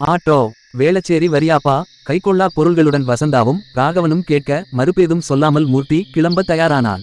Auto Velachery வரியாப்பா கைக்கொள்ளா பொருள்களுடன் வசந்தாவும் ராகவனும் கேட்க மறுபேதும் சொல்லாமல் மூர்த்தி கிளம்ப தயாரானான்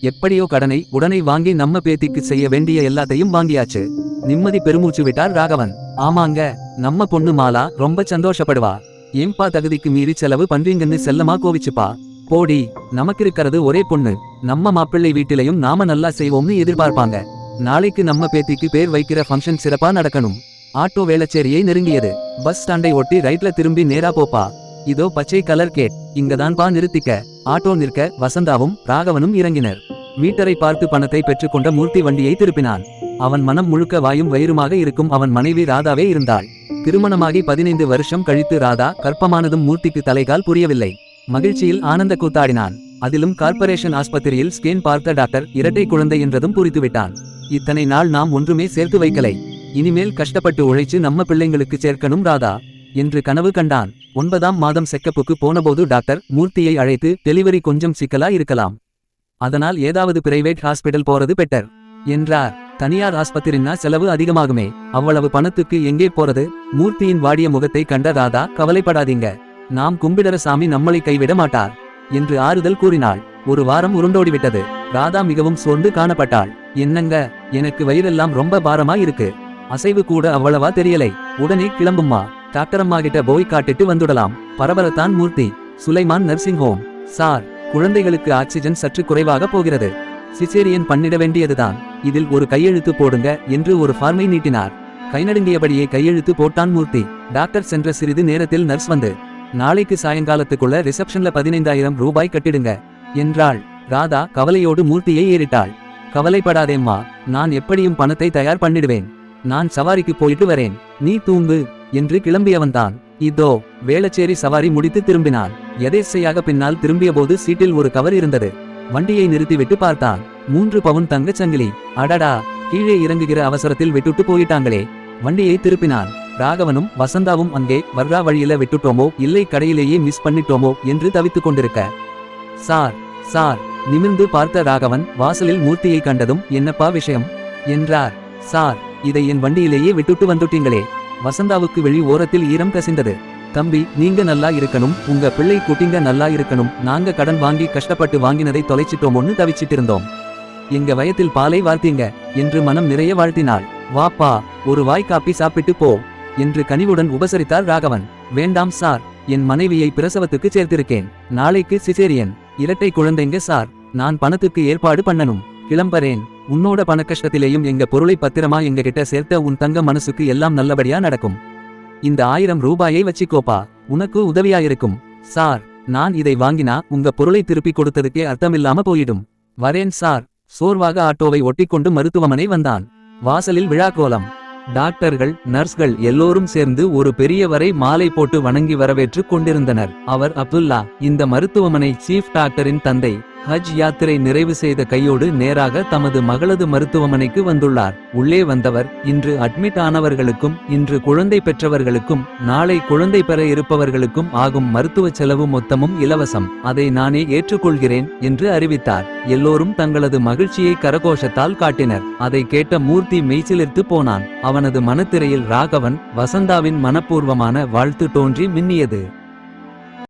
எப்படியோ கடனை உடனே வாங்கி நம்ம பேத்திக்கு செய்ய வேண்டிய எல்லாத்தையும் வாங்கியாச்சு. நிம்மதி பெருமூச்சு விட்டார் ராகவன். ஆமாங்க நம்ம பொண்ணு மாலா ரொம்ப சந்தோஷப்படுவா. ஏம்பா தகுதிக்கு மீறி செலவு பண்றீங்கன்னு செல்லமா கோவிச்சுப்பா. போடி நமக்கு இருக்கிறது ஒரே பொண்ணு. நம்ம மாப்பிள்ளை வீட்டிலையும் நாம நல்லா செய்வோம்னு எதிர்பார்ப்பாங்க. நாளைக்கு நம்ம பேத்திக்கு பேர் வைக்கிற ஃபங்க்ஷன் சிறப்பா நடக்கணும். ஆட்டோ வேளச்சேரியை நெருங்கியது. பஸ் ஸ்டாண்டை ஒட்டி ரைட்ல திரும்பி நேரா போப்பா. இதோ பச்சை கலர் கேட். இங்கதான் பா நிறுத்திக்க. ஆட்டோ நிற்க வசந்தாவும் ராகவனும் இறங்கினர். மீட்டரை பார்த்து பணத்தை பெற்றுக்கொண்ட மூர்த்தி வண்டியை திருப்பினான். அவன் மனம் முழுக்க வாயும் வயிறுமாக இருக்கும் அவன் மனைவி ராதாவே இருந்தாள். திருமணமாகி பதினைந்து வருஷம் கழித்து ராதா கற்பமானதும் மூர்த்திக்கு தலைகால் புரியவில்லை. மகிழ்ச்சியில் ஆனந்த கூத்தாடினான். அதிலும் கார்ப்பரேஷன் ஆஸ்பத்திரியில் ஸ்கேன் பார்த்த டாக்டர் இரட்டை குழந்தை என்றதும் புரித்துவிட்டான். இத்தனை நாள் நாம் ஒன்றுமே சேர்த்து வைக்கலை. இனிமேல் கஷ்டப்பட்டு உழைச்சு நம்ம பிள்ளைங்களுக்கு சேர்க்கணும் ராதா என்று கனவு கண்டான். ஒன்பதாம் மாதம் செக்கப்புக்கு போனபோது டாக்டர் மூர்த்தியை அழைத்து டெலிவரி கொஞ்சம் சிக்கலா இருக்கலாம். அதனால் ஏதாவது பிரைவேட் ஹாஸ்பிடல் போறது பெட்டர் என்றார். தனியார் ஆஸ்பத்திரினா செலவு அதிகமாகுமே அவ்வளவு பணத்துக்கு எங்கே போறது? மூர்த்தியின் வாடிய முகத்தை கண்ட ராதா கவலைப்படாதீங்க. நாம் கும்பிடரசாமி நம்மளை கைவிட மாட்டார் என்று ஆறுதல் கூறினாள். ஒரு வாரம் உருண்டோடிவிட்டது. ராதா மிகவும் சோர்ந்து காணப்பட்டாள். என்னங்க எனக்கு வயிறெல்லாம் ரொம்ப பாரமா இருக்கு அசைவு கூட அவ்வளவா தெரியலை. உடனே கிளம்பும்மா டாக்டரம்மா கிட்ட போய் காட்டிட்டு வந்துடலாம். பரபரத்தான் Murthy. Sulaiman nursing home. Sir குழந்தைகளுக்கு ஆக்சிஜன் சற்று குறைவாக போகிறது. சிசேரியன் பண்ணிட வேண்டியதுதான். இதில் ஒரு கையெழுத்து போடுங்க என்று ஒரு ஃபார்மை நீட்டினார். கைநடுங்கியபடியே கையெழுத்து போட்டான் மூர்த்தி. டாக்டர் சென்ற சிறிது நேரத்தில் நர்ஸ் வந்து நாளைக்கு சாயங்காலத்துக்குள்ள ரிசப்ஷன்ல பதினைந்தாயிரம் ரூபாய் கட்டிடுங்க என்றாள். ராதா கவலையோடு மூர்த்தியை ஏறிட்டாள். கவலைப்படாதேம்மா. நான் எப்படியும் பணத்தை தயார் பண்ணிடுவேன். நான் சவாரிக்கு போயிட்டு வரேன். நீ தூங்கு என்று கிளம்பியவன்தான். இதோ வேளச்சேரி சவாரி முடித்து திரும்பினான் எதேச்சையாக பின்னால் திரும்பியபோது சீட்டில் ஒரு கவர் இருந்தது. வண்டியை நிறுத்திவிட்டு பார்த்தான். மூன்று பவுன் தங்கச் சங்கிலி. அடடா கீழே இறங்குகிற அவசரத்தில் விட்டுட்டு போயிட்டாங்களே. வண்டியை திருப்பினான். ராகவனும் வசந்தாவும் அங்கே வர்றா வழியில விட்டுட்டோமோ? இல்லை கடையிலேயே மிஸ் பண்ணிட்டோமோ? என்று தவித்துக் கொண்டிருக்க. சார் சார் நிமிர்ந்து பார்த்த ராகவன் வாசலில் மூர்த்தியை கண்டதும் என்னப்பா விஷயம்? என்றார். சார் இதை என் வண்டியிலேயே விட்டுட்டு வந்துட்டீங்களே. வசந்தாவுக்கு வெளி ஓரத்தில் ஈரம் கசிந்தது. தம்பி நீங்க நல்லா இருக்கணும். உங்க பிள்ளை குட்டிங்க நல்லா இருக்கணும். நாங்க கடன் வாங்கி கஷ்டப்பட்டு வாங்கினதை தொலைச்சிட்டோமோன்னு தவிச்சிட்டு இருந்தோம் எங்க வயத்தில் பாலை வார்த்தீங்க என்று மனம் நிறைய வாழ்த்தினாள். வாப்பா ஒரு வாய் காப்பி சாப்பிட்டு போ என்று கனிவுடன் உபசரித்தார் ராகவன். வேண்டாம் சார். என் மனைவியை பிரசவத்துக்கு சேர்த்திருக்கேன். நாளைக்கு சிசேரியன். இரட்டை குழந்தைங்க சார். நான் பணத்துக்கு ஏற்பாடு பண்ணணும். கிளம்பறேன். உன்னோட பண கஷ்டத்திலேயும் எங்க பொருளை பத்திரமா எங்க கிட்ட சேர்த்த உன் தங்க மனசுக்கு எல்லாம் நல்லபடியா நடக்கும். இந்த ஆயிரம் ரூபாயை வச்சிக்கோப்பா. உனக்கு உதவியாயிருக்கும். சார் நான் இதை வாங்கினா உங்க பொருளை திருப்பி கொடுத்ததுக்கே அர்த்தமில்லாம போயிடும். வரேன் சார். சோர்வாக ஆட்டோவை ஒட்டிக்கொண்டு மருத்துவமனை வந்தான். வாசலில் விழாக்கோலம். டாக்டர்கள் நர்ஸ்கள் எல்லோரும் சேர்ந்து ஒரு பெரியவரை மாலை போட்டு வணங்கி வரவேற்று கொண்டிருந்தனர். அவர் அப்துல்லா இந்த மருத்துவமனை சீஃப் டாக்டரின் தந்தை. ஹஜ் யாத்திரை நிறைவு செய்த கையோடு நேராக தமது மகளது மருத்துவமனைக்கு வந்துள்ளார். உள்ளே வந்தவர் இன்று அட்மிட் ஆனவர்களுக்கும் இன்று குழந்தை பெற்றவர்களுக்கும் நாளை குழந்தை பெற இருப்பவர்களுக்கும் ஆகும் மருத்துவ செலவு மொத்தமும் இலவசம். அதை நானே ஏற்றுக்கொள்கிறேன் என்று அறிவித்தார். எல்லோரும் தங்களது மகிழ்ச்சியை கரகோஷத்தால் காட்டினர். அதை கேட்ட மூர்த்தி மெய்சிலிர்த்து போனான். அவனது மனத்திரையில் ராகவன் வசந்தாவின் மனப்பூர்வமான வாழ்த்து தோன்றி மின்னியது.